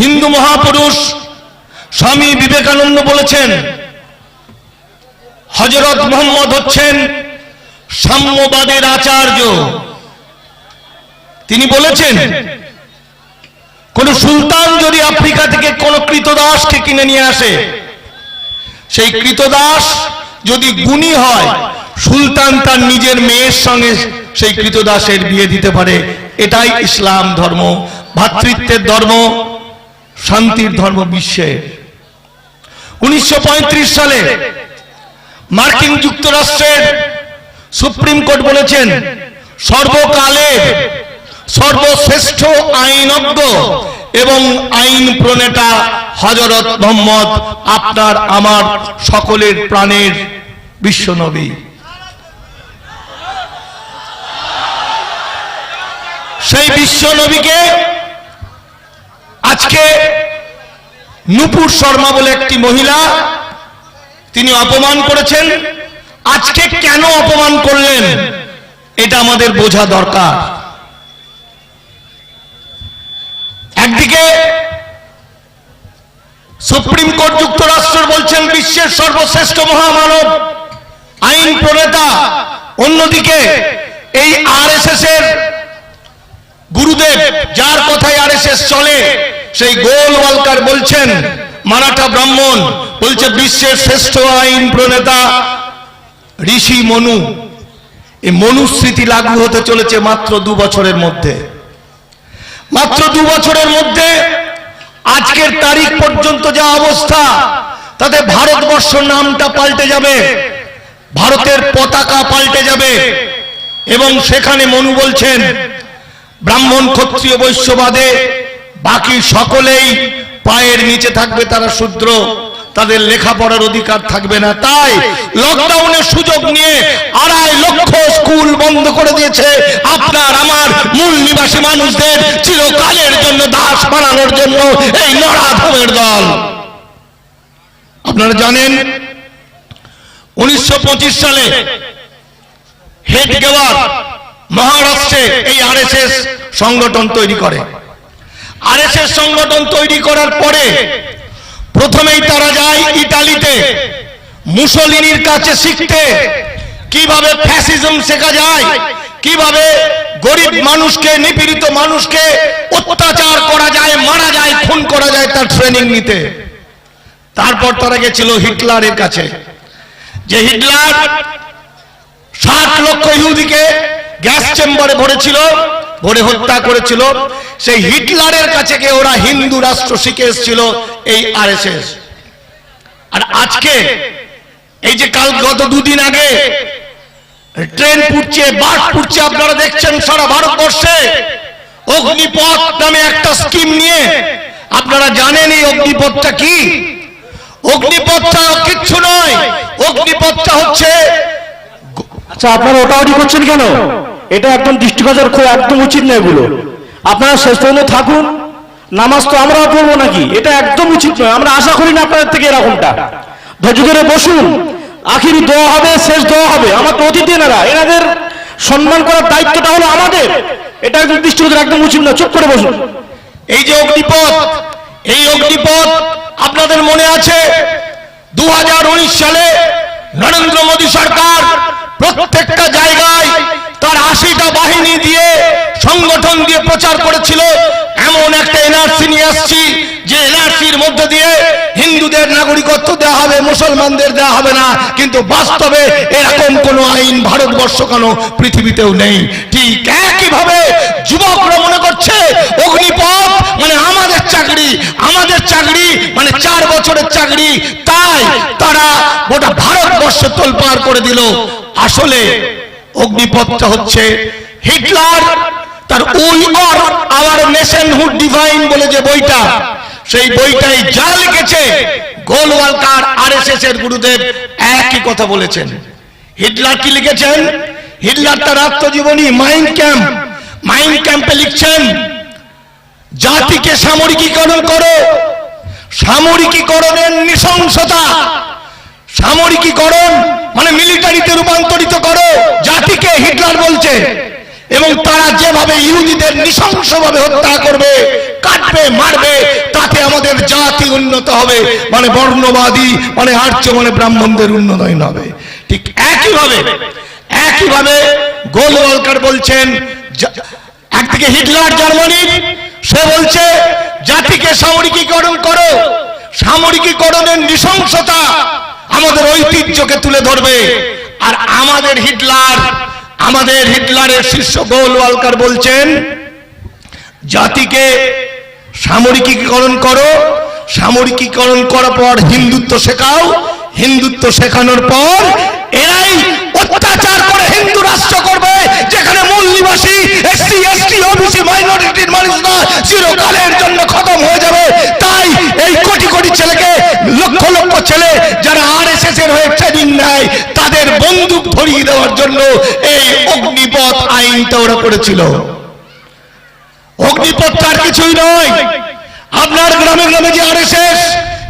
হিন্দু মহাপুরুষ স্বামী বিবেকানন্দ বলেছেন, হজরত মোহাম্মদ হচ্ছেন সাম্যবাদের আচার্য। তিনি বলেছেন, কোন সুলতান যদি আফ্রিকা থেকে কোন কৃতদাসকে কিনে নিয়ে আসে, সেই কৃতদাস যদি গুণী হয়, সুলতান তার নিজের মেয়ের সঙ্গে সেই কৃতদাসের বিয়ে দিতে পারে। এটাই ইসলাম ধর্ম ভ্রাতৃত্বের ধর্ম। শান্তির ধর্ম বিশ্বে। উনিশশো পঁয়ত্রিশ সালে মার্কিন যুক্তরাষ্ট্রের সুপ্রিম কোর্ট বলেছেন সর্বকালের সর্বশ্রেষ্ঠ আইনজ্ঞ এবং আইন প্রণেতা হজরত মোহাম্মদ আপনার আমার সকলের প্রাণের বিশ্বনবী সেই বিশ্বনবীকে আজকে নুপুর শর্মা বলে একটি মহিলা, তিনি অপমান করেছেন। আজকে কেন অপমান করলেন? এটা আমাদের বোঝা দরকার। একদিকে সুপ্রিম কোর্ট যুক্তরাষ্ট্র বলছেন, বিশ্বের সর্বশ্রেষ্ঠ মহামানব আইন প্রণেতা। অন্যদিকে এই আরএসএস এর গুরুদেব, যার কথায় আরএসএস চলে সেই গোল গোলওয়ালকার বলছেন, মারাঠা ব্রাহ্মণ, বলছে বিশ্বের শ্রেষ্ঠ আইন প্রণেতা ঋষি মনু। এই মনুস্মৃতি লাগু হতে চলেছে মাত্র দু বছরের মধ্যে। মাত্র দু বছরের মধ্যে আজকের তারিখ পর্যন্ত যা অবস্থা, তাতে ভারতবর্ষ নামটা পাল্টে যাবে, ভারতের পতাকা পাল্টে যাবে। এবং সেখানে মনু বলছেন, ব্রাহ্মণ ক্ষত্রিয় বৈশ্যবাদে বাকি সকলেই পায়ের নিচে থাকবে তারা শূদ্র, তাদের লেখাপড়ার অধিকার থাকবে না। তাই লকডাউনের সুযোগ নিয়ে আড়াই লক্ষ স্কুল বন্ধ করে দিয়েছে। আপনার, আমার মূল নিবাসী মানুষদের চিরকালের জন্য দাস বানানোর জন্য এই নরাধমের দল। আপনারা জানেন, উনিশশো পঁচিশ সালে হেড গেওয়ার মহারাষ্ট্রে এই আরএসএস সংগঠন তৈরি করে। আরএসএস সংগঠন তৈরি করার পরে প্রথমেই তারা যায় ইতালিতে। মুসলিনীর কাছে শিখতে। কীভাবে ফ্যাসিজম শেখা যায়, কীভাবে গরিব মানুষকে, নিপীড়িত মানুষকে অত্যাচার করা যায়, মারা যায়, খুন করা যায় তার ট্রেনিং নিতে। তারপর তারা গেছিল হিটলারের কাছে। যে হিটলার ষাট লক্ষ ইহুদিকে গ্যাস চেম্বারে ভরেছিল ভরে হত্যা করেছিল। সেই হিটলারের কাছে গিয়ে ওরা হিন্দু রাষ্ট্র শিখে এসেছিল এই আরএসএস। আর আজকে, এই যে কাল গত দুদিন আগে, ট্রেন পুড়ছে, বাস পুড়ছে, আপনারা দেখছেন সারা ভারতবর্ষে। অগ্নিপথ নামে একটা স্কিম নিয়ে, আপনারা জানেন এই অগ্নিপথটা কি? অগ্নিপথটা কিচ্ছু নয়, অগ্নিপথটা হচ্ছে আচ্ছা আপনারা ওটাওটি করছেন কেন? এটা একদম দৃষ্টিগোচর খুব একদম উচিত নয় এগুলো। আপনারা শেষ পর্যন্ত থাকুন। নামাজ তো আমরাও পড়ব নাকি? এটা একদম উচিত নয়। আমরা আশা করি না আপনাদের থেকে এরকমটা। ধৈর্য ধরে বসুন। আখিরি দোয়া হবে, শেষ দোয়া হবে। আমার তো অতিথি এনারা। এনাদের সম্মান করার দায়িত্বটা হলো আমাদের। এটা একদম দৃষ্টিগোচর, একদম উচিত না চুপ করে বসুন। এই যে অগ্নিপথ, এই অগ্নিপথ আপনাদের মনে আছে? দু হাজার উনিশ সালে নরেন্দ্র মোদী সরকার প্রত্যেকটা জায়গায় তার আশিটা বাহিনী দিয়ে সংগঠন দিয়ে প্রচার করেছিল। এমন একটা এনআরসি নিয়ে আসছি, যে এনআরসির মধ্যে দিয়ে হিন্দুদের নাগরিকত্ব দেওয়া হবে, মুসলমানদের দেওয়া হবে না। কিন্তু বাস্তবে এরকম কোন আইন ভারতবর্ষ কেন পৃথিবীতেও নেই। ঠিক একইভাবে যুবকরা মনে করছে, অগ্নিপথ মানে আমাদের চাকরি আমাদের চাকরি মানে চার বছরের চাকরি। তাই তারা গোটা ভারতবর্ষ তোলপাড় করে দিল। আসলে অগ্নিপথটা হচ্ছে হিটলার, তার we or our nationhood defined বলে যে বইটা, সেই বইটাই যা লিখেছে গোলওয়ালকার আরএসএস এর গুরুদেব একই কথা বলেছেন। হিটলার কি লিখেছেন? হিটলার তার আত্মজীবনী মাইন্ড ক্যাম্প, মাইন্ড ক্যাম্পে লিখছেন, জাতিকে সামরিকীকরণ করো, সামরিকীকরণের নৃশংসতা, সামরিকীকরণ মানে মিলিটারিতে রূপান্তরিত করো, জাতিকে হিটলার বলছে। এবং তারা যেভাবে ইহুদিদের নৃশংসভাবে হত্যা করবে, কাটবে, মারবে, তাতে আমাদের জাতি উন্নত হবে মানে বর্ণবাদী মানে আর্য মানে ব্রাহ্মণদের উন্নয়ন হবে। ঠিক একইভাবে একইভাবে গোলওয়ালকার বলছেন একদিকে হিটলার জার্মানির সে বলছে, জাতিকে সামরিকীকরণ করো, সামরিকীকরণের নৃশংসতা আমাদের ঐতিহ্যকে তুলে ধরবে। আর আমাদের হিটলার, আমাদের হিটলারের শিষ্য গোলওয়ালকার বলছেন, জাতিকে সামরিকীকরণ করো, সামরিকীকরণ করার পর হিন্দুত্ব শেখাও, হিন্দুত্ব শেখানোর পর এরাই অত্যাচার করে হিন্দু রাষ্ট্র করবে, যেখানে মূল নিবাসী এসসি, এসটি, ওবিসি, মাইনরিটির মানুষরা চিরকালের জন্য খতম হয়ে যাবে তাই এই কোটি কোটি ছেলেকে লক্ষ লক্ষ ছেলে যারা আর এস এস এর হয়ে ট্রেনিং নেয় তাদের বন্দুক ধরিয়ে দেওয়ার জন্য এই অগ্নিপথ আইনটা ওরা করেছিল। অগ্নিপথ আর কিছুই নয়। আপনার গ্রামে গ্রামে যে আরএসএস,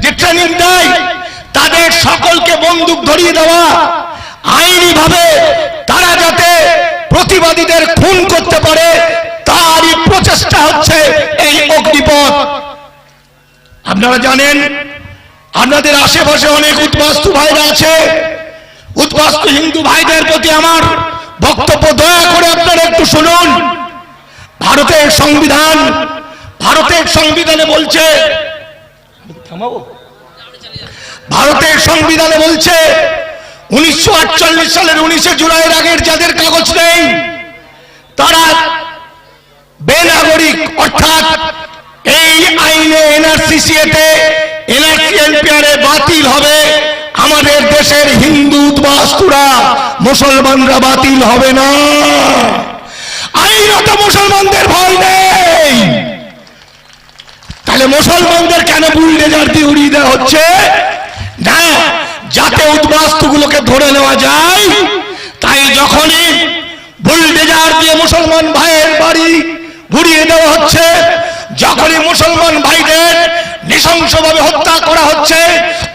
যে ট্রেনিং দেয়, তাদের সকলকে বন্দুক ধরিয়ে দেওয়া আইনি ভাবে তারা যাতে প্রতিবাদীদের খুন করতে পারে, তারই প্রচেষ্টা হচ্ছে এই অগ্নিপথ। আপনারা জানেন, আপনাদের আশেপাশে অনেক উদ্বাস্তু ভাইরা আছে। উদ্বাস্তু হিন্দু ভাইদের প্রতি আমার বক্তব্য দয়া করে আপনারা একটু শুনুন ভারতের সংবিধান, ভারতের সংবিধানে বলছে? ভারতের সংবিধানে বলছে, উনিশশো আটচল্লিশ সালের উনিশে আগের যাদের কাগজ নেই, তারা বেনাগরিক, অর্থাৎ এই আইনে এনআরসি বাতিল হবে আমাদের দেশের হিন্দু উদ্বাস্তুরা মুসলমানরা বাতিল হবে না। আইনত মুসলমানদের ভয় নেই। তাহলে মুসলমানদের কেন বুলডেজার দিয়ে উড়িয়ে দেওয়া হচ্ছে? না, যাতে উদ্বাস্তুগুলোকে ধরে নেওয়া যায়, তাই যখনই বুলডেজার দিয়ে মুসলমান ভাইয়ের বাড়ি ঘুরিয়ে দেওয়া হচ্ছে, যখনই মুসলমান ভাইদের নৃশংসভাবে হত্যা করা হচ্ছে।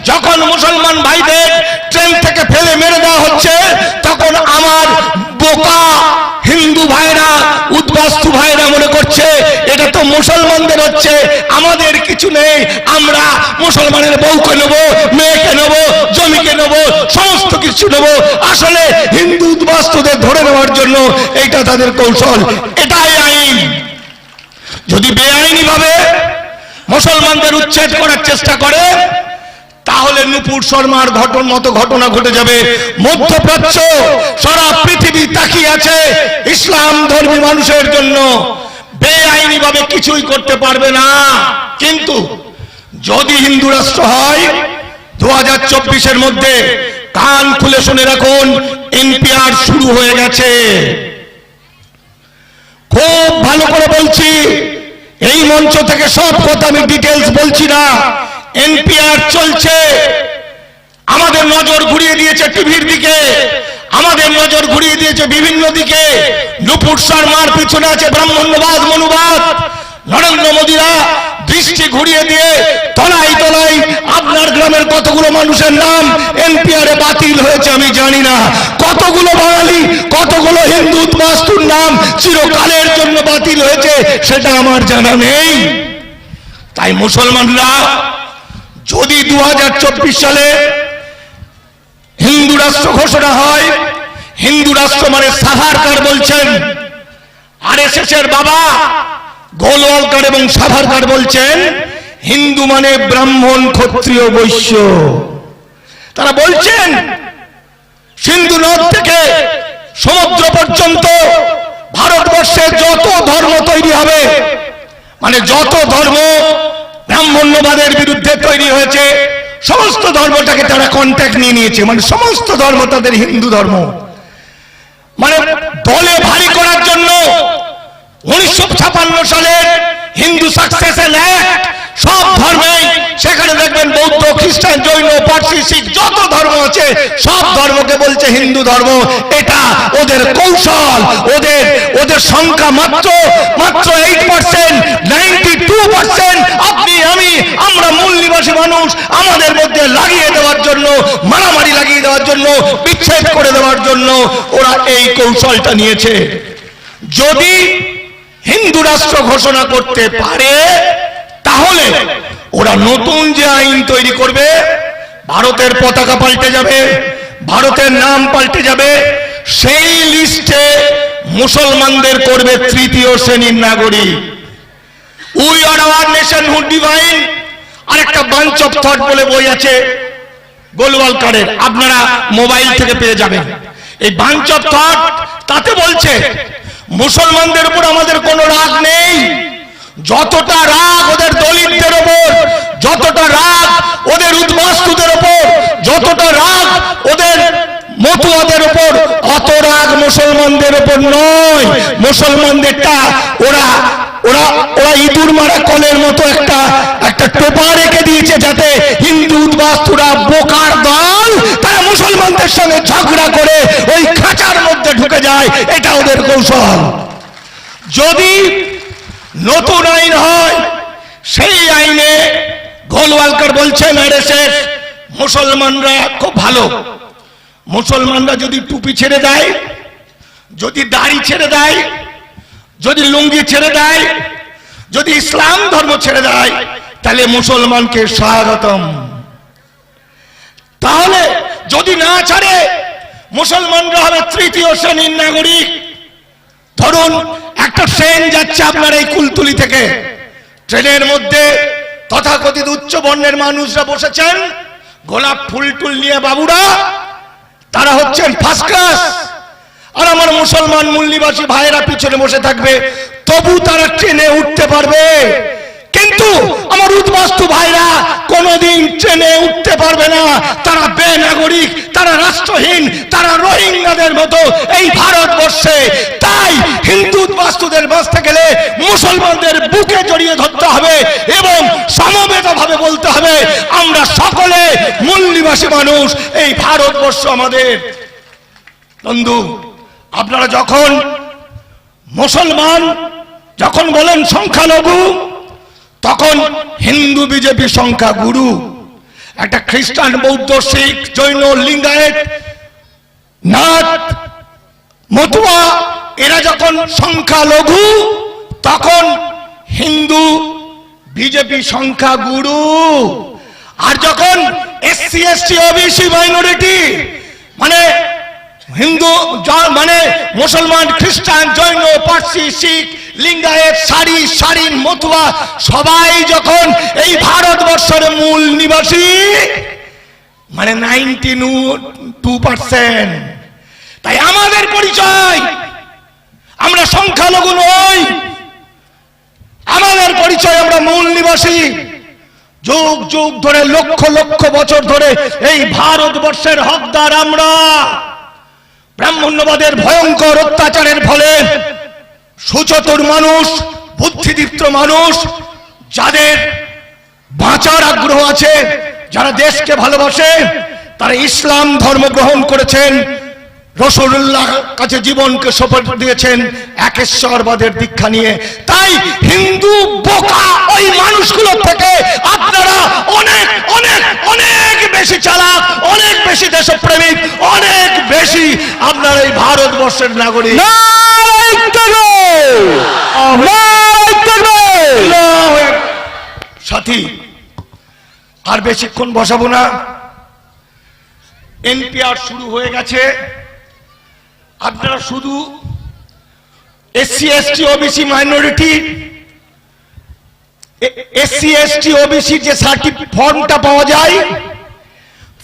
যখন মুসলমান ভাইদের ট্রেন থেকে ফেলে মেরে দেওয়া হচ্ছে, তখন আমার বোকা হিন্দু ভাইরা, উদ্বাস্তু ভাইরা মনে করছে, এটা তো মুসলমানদের হচ্ছে, আমাদের কিছু নেই, আমরা মুসলমানের বউকে নেব, মেয়েকে নেব, জমিকে নেব, সমস্ত কিছু নেব। আসলে হিন্দু উদ্বাস্তুদের ধরে নেওয়ার জন্য এটা তাদের কৌশল, এটাই আইন। যদি বেআইনি ভাবে মুসলমানদের উচ্ছেদ করার চেষ্টা করে, তাহলে নুপুর শর্মার ঘটন মতো ঘটনা ঘটে যাবে। মধ্যপ্রাচ্য, সারা পৃথিবী তাকিয়ে আছে ইসলাম ধর্মী মানুষের জন্য। বেআইনি ভাবে কিছুই করতে পারবে না। কিন্তু যদি হিন্দু রাষ্ট্র হয় দু হাজার চব্বিশের মধ্যে কান খুলে শুনে রাখুন, এনপিআর শুরু হয়ে গেছে। খুব ভালো করে বলছি এই মঞ্চ থেকে সব কথা আমি ডিটেলস বলছি না। এনপিআর চলছে। আমাদের নজর ঘুরিয়ে দিয়েছে টিভির দিকে। আমাদের নজর ঘুরিয়ে দিয়েছে বিভিন্ন দিকে। নুপুর শর্মার পিছনে আছে ব্রাহ্মণ্যবাদ, মনুবাদ। নরেন্দ্র মোদীরা দৃষ্টি ঘুরিয়ে দিয়ে তলাই তলাই আপনার গ্রামের কতগুলো মানুষের নাম এনপিআর বাতিল হয়েছে আমি জানি না। কতগুলো বাঙালি, কতগুলো হিন্দু উদ্বাস্তুর নাম চিরকালের জন্য বাতিল হয়েছে সেটা আমার জানা নেই। তাই মুসলমানরা, যদি দু হাজার চব্বিশ সালে হিন্দু রাষ্ট্র ঘোষণা হয়, হিন্দু রাষ্ট্র মানে সাভারকার বলছেন আর এর বাবা গোলওয়ালকার এবং সাভারকার বলছেন, হিন্দু মানে ব্রাহ্মণ, ক্ষত্রিয়, বৈশ্য। তারা বলছেন, সিন্ধু নদ থেকে সমুদ্র পর্যন্ত ভারতবর্ষে যত ধর্ম তৈরি হবে মানে যত ধর্ম ব্রাহ্মণ্যবাদের বিরুদ্ধে তৈরি হয়েছে, সমস্ত ধর্মটাকে তারা কন্ট্যাক্ট নিয়ে নিয়েছে। মানে সমস্ত ধর্ম তাদের হিন্দু ধর্ম। মানে দলে ভারী করার জন্য উনিশশো ছাপান্ন সালের হিন্দু সাকসেশন অ্যাক্ট সব ধর্মে সেখানে দেখবেন বৌদ্ধ খ্রিস্টান জৈন, পার্সি, শিখ, যত ধর্ম আছে, সব ধর্মকে বলছে হিন্দু ধর্ম। এটা ওদের কৌশল, ওদের ওদের সংখ্যা মাত্র মাত্র এইট পার্সেন্ট আপনি, আমি, আমরা মূল নিবাসী মানুষ, আমাদের মধ্যে লাগিয়ে দেওয়ার জন্য, মারামারি লাগিয়ে দেওয়ার জন্য, বিচ্ছেদ করে দেওয়ার জন্য ওরা এই কৌশলটা নিয়েছে। যদি হিন্দু রাষ্ট্র ঘোষণা করতে পারে, তাহলে নতুন যে আইন তৈরি করবে, ভারতের পতাকা পাল্টে যাবে, ভারতের নাম পাল্টে যাবে, সেই লিস্টে মুসলমানদের করবে তৃতীয় শ্রেণির নাগরিক। We or our nationhood defined. আর একটা বাঞ্চ অফ থট বলে বই আছে, গোলওয়ালকারের, আপনারা মোবাইল থেকে পেয়ে যাবেন। এই বাঞ্চ অফ থট তাতে বলছে, মুসলমানদের উপর আমাদের কোনো রাগ নেই যতটা রাগ ওদের দলিতদের ওপর যতটা রাগ ওদের উদ্বাস্তুদের ওপর যতটা রাগ ওদের মতুয়াদের ওপর অত রাগ মুসলমানদের ওপর নয়, মুসলমানদেরটা ওরা ওরা ওরা ইঁদুর মারা কলের মতো একটা একটা টোপা রেখে দিয়েছে যাতে হিন্দু উদ্বাস্তুরা বোকার দল তারা মুসলমানদের সঙ্গে ঝগড়া করে ওই খাঁচার মধ্যে ঢুকে যায়। এটা ওদের কৌশল। যদি নতুন আইন হয়, সেই আইনে গোলওয়ালকার বলছেন আরএসএস মুসলমানরা খুব ভালো। মুসলমানরা যদি টুপি ছেড়ে দেয় যদি দাড়ি ছেড়ে দেয়, যদি লুঙ্গি ছেড়ে দেয়, যদি ইসলাম ধর্ম ছেড়ে দেয়, তাহলে মুসলমানকে স্বাগতম। তাহলে যদি না ছাড়ে, মুসলমানরা হবে তৃতীয় শ্রেণির নাগরিক। ধরুন, একটা ট্রেন যাচ্ছে আপনার এই কুলতুলি থেকে। ট্রেনের মধ্যে তথাকথিত উচ্চ বর্ণের মানুষরা বসেছেন। গোলাপ ফুল টুল নিয়ে বাবুরা, তারা হচ্ছেন ফার্স্ট ক্লাস আর আমার মুসলমান মূল্যবাসী ভাইয়েরা পিছনে বসে থাকবে, তবু তারা ট্রেনে উঠতে পারবে। কিন্তু আমার উদ্বাস্তু ভাইরা কোনোদিন ট্রেনে উঠতে পারবে না। তারা বেনাগরিক, তারা রাষ্ট্রহীন, তারা রোহিঙ্গাদের মতো এই ভারতবর্ষে। তাই হিন্দু উদ্বাস্তুদের বাঁচতে গেলে মুসলমানদের বুকে জড়িয়ে ধরতে হবে এবং সমবেত ভাবে বলতে হবে, আমরা সকলে মূল্যবাসী মানুষ, এই ভারতবর্ষ আমাদের। বন্ধু আপনারা যখন মুসলমান যখন বলেন সংখ্যালঘু, তখন হিন্দু বিজেপি সংখ্যা গুরু। একটা খ্রিস্টান, বৌদ্ধ, শিখ, জৈন, লিঙ্গায়েত নাথ মতুয়া, এরা যখন সংখ্যালঘু, তখন হিন্দু বিজেপি সংখ্যা গুরু। আর যখন এসসি, এসটি, ওবিসি, মাইনরিটি মানে হিন্দু মানে মুসলমান, খ্রিস্টান, জৈন, পার্সি, শিখ, লিঙ্গায়েত, সারি, সারিন, মতুয়া, সবাই যখন এই ভারতবর্ষের মূল নিবাসী মানে নাইনটি টু পার্সেন্ট। তাই আমাদের পরিচয়, আমরা সংখ্যালঘু নই। আমাদের পরিচয়, আমরা মূল নিবাসী। যুগ যুগ ধরে, লক্ষ লক্ষ বছর ধরে এই ভারতবর্ষের হকদার আমরা। ব্রাহ্মণ্যবাদের ভয়ঙ্কর অত্যাচারের ফলে সুচতুর মানুষ, বুদ্ধিদীপ্ত মানুষ, যাদের বাঁচার আগ্রহ আছে, যারা দেশকে ভালোবাসে, তারা ইসলাম ধর্ম গ্রহণ করেছেন রসুল্লাহ কাছে জীবনকে শপথ দিয়েছেন, একেশ্বরবাদের দীক্ষা নিয়ে। তাই হিন্দু বোকা ওই মানুষগুলো থেকে আপনারা অনেক অনেক অনেক বেশি চালাক, অনেক বেশি দেশপ্রেমিক, অনেক আপনার এই ভারতবর্ষের নাগরিক। সাথী আর বেশিক্ষণ বসাবো না। এনপিআর শুরু হয়ে গেছে। আপনারা শুধু SC ST OBC minority SC ST OBC যে সার্টিফিকেট ফর্মটা পাওয়া যায়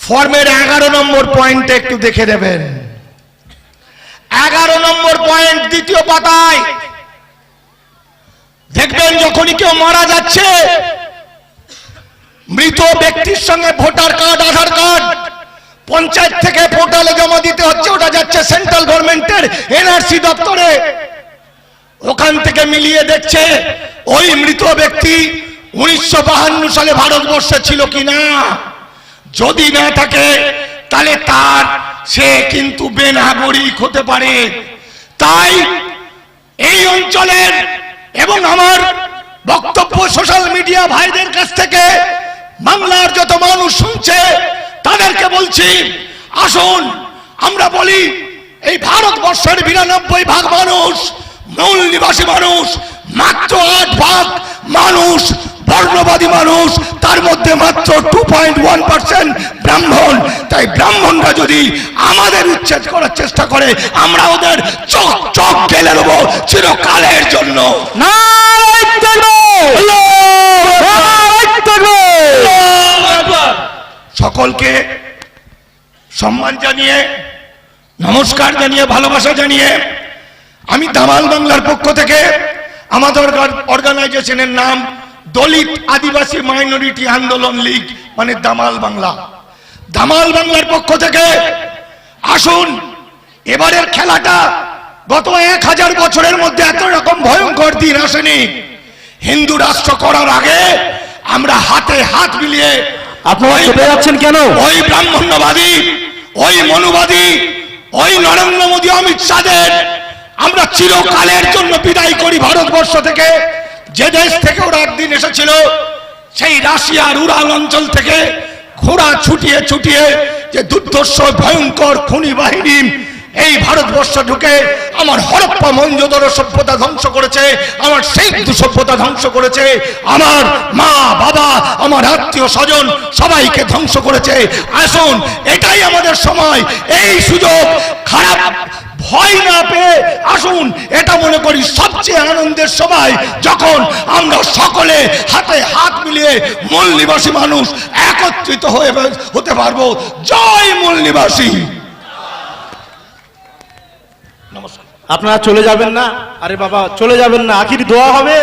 ফর্মের এগারো নম্বর পয়েন্টটা একটু দেখে নেবেন। এগারো নম্বর পয়েন্ট, দ্বিতীয় পাতায়। দেখবেন যখনই কেউ মারা যাচ্ছে, মৃত ব্যক্তির সঙ্গে voter card, Aadhaar card, panchayat থেকে পোর্টালে জমা দিতে হচ্ছে, ওটা যাচ্ছে সেন্ট্রাল গভর্নমেন্টের এনআরসি দপ্তরে। ওখান থেকে মিলিয়ে দেখছে, ওই মৃত ব্যক্তি উনিশশো সালে ভারতবর্ষে ছিল কিনা? যদি না থাকে তাহলে তার, সে কিন্তু বেনাগরিক হতে পারে। তাই এই অঞ্চলের এবং আমার বক্তব্য সোশ্যাল মিডিয়া ভাইদের কাছ থেকে বাংলার যত মানুষ শুনছে, তাদেরকে বলছি, আসুন আমরা বলি, এই ভারতবর্ষের বিরানব্বই ভাগ মানুষ মূল নিবাসী মানুষ, মাত্র আট ভাগ মানুষ বর্ণবাদী মানুষ, তার মধ্যে মাত্র টু পয়েন্ট ওয়ান পার্সেন্ট ব্রাহ্মণ তাই ব্রাহ্মণরা যদি আমাদের উচ্ছেদ করার চেষ্টা করে, আমরা ওদের চোখ চোখ গেলে দেবো চিরকালের জন্য! সকলকে সম্মান জানিয়ে, নমস্কার জানিয়ে, ভালোবাসা জানিয়ে, আমি দামাল বাংলার পক্ষ থেকে আমাদের অর্গানাইজেশনের নাম দলিত আদিবাসী মাইনরিটি আন্দোলন লীগ মানে দামাল বাংলা। দামাল বাংলার পক্ষ থেকে আসুন এবারের খেলাটা গত এক হাজার বছরের মধ্যে এত রকম ভয়ঙ্কর দিন আসেনি। হিন্দু রাষ্ট্র করার আগে আমরা হাতে হাত মিলিয়ে আপনারা চলে যাচ্ছেন কেন? ওই ব্রাহ্মণ্যবাদী ওই মনুবাদী ওই নরেন্দ্র মোদী অমিত শাহের আমরা চিরকালের জন্য বিদায় করি ভারতবর্ষ থেকে। যে দেশ থেকে ওরা একদিন এসেছিল, সেই রাশিয়ার উড়াল অঞ্চল থেকে ঘোড়া ছুটিয়ে ছুটিয়ে যে দুর্ধর্ষ, ভয়ঙ্কর খুনি বাহিনী এই ভারতবর্ষ ঢুকে আমার হরপ্পা মঞ্জোদর সভ্যতা ধ্বংস করেছে, আমার সিন্ধু সভ্যতা ধ্বংস করেছে, আমার মা, বাবা, আমার আত্মীয় স্বজন সবাইকে ধ্বংস করেছে। আসুন, এটাই আমাদের সময়, এই সুযোগ, খারাপ ভয় না পেয়ে আসুন। এটা মনে করি সবচেয়ে আনন্দের সময়, যখন আমরা সকলে হাতে হাত মিলিয়ে মূল নিবাসী মানুষ একত্রিত হয়ে হতে পারব। জয় মূল নিবাসী নমস্কার আপনারা চলে যাবেন না? আরে বাবা, চলে যাবেন না। আখির দোয়া হবে।